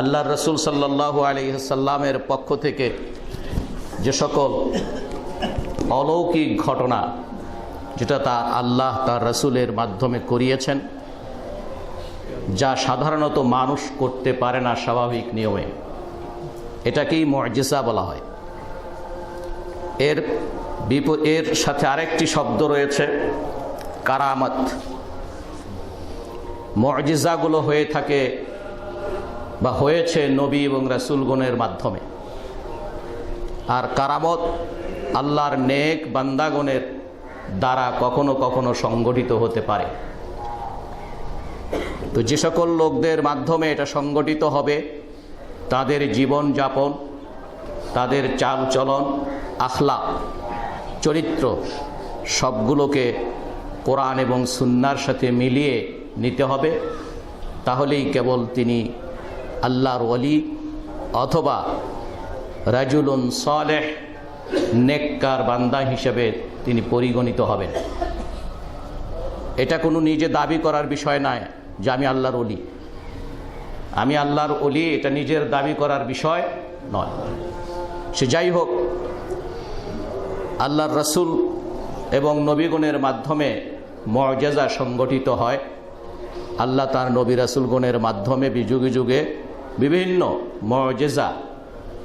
আল্লাহ রসুল সাল্লাহ আলহিসাল্লামের পক্ষ থেকে যে সকল অলৌকিক ঘটনা যেটা তা আল্লাহ তার রসুলের মাধ্যমে করিয়েছেন, যা সাধারণত মানুষ করতে পারে না স্বাভাবিক নিয়মে। এটাকেই মর্জিসা বলা হয়। এর বিপ, এর সাথে আরেকটি শব্দ রয়েছে, কারামত। মর্জিজাগুলো হয়ে থাকে বা হয়েছে নবী এবং রাসুলগণের মাধ্যমে। আর কারামত আল্লাহর নেক বান্দাগণের দ্বারা কখনো কখনো সংগঠিত হতে পারে। তো যে সকল লোকদের মাধ্যমে এটা সংগঠিত হবে, তাদের জীবন যাপন তাদের চাল চলন আখলা চরিত্র সবগুলোকে কোরআন এবং সুন্নার সাথে মিলিয়ে নিতে হবে। তাহলেই কেবল তিনি আল্লাহর অলি অথবা রাজুলুন সালেহ, নেককার বান্দা হিসেবে তিনি পরিগণিত হবেন। এটা কোনো নিজে দাবি করার বিষয় নয় যে আমি আল্লাহর অলি আমি আল্লাহর অলি এটা নিজের দাবি করার বিষয় নয়। সে যাই হোক, আল্লাহর রসুল এবং নবীগণের মাধ্যমে মর্যাদা সংগঠিত হয়। আল্লাহ তার নবী রাসুলগণের মাধ্যমে যুগে যুগে বিভিন্ন মজেজা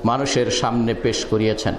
মানুষের সামনে পেশ করিয়েছেন।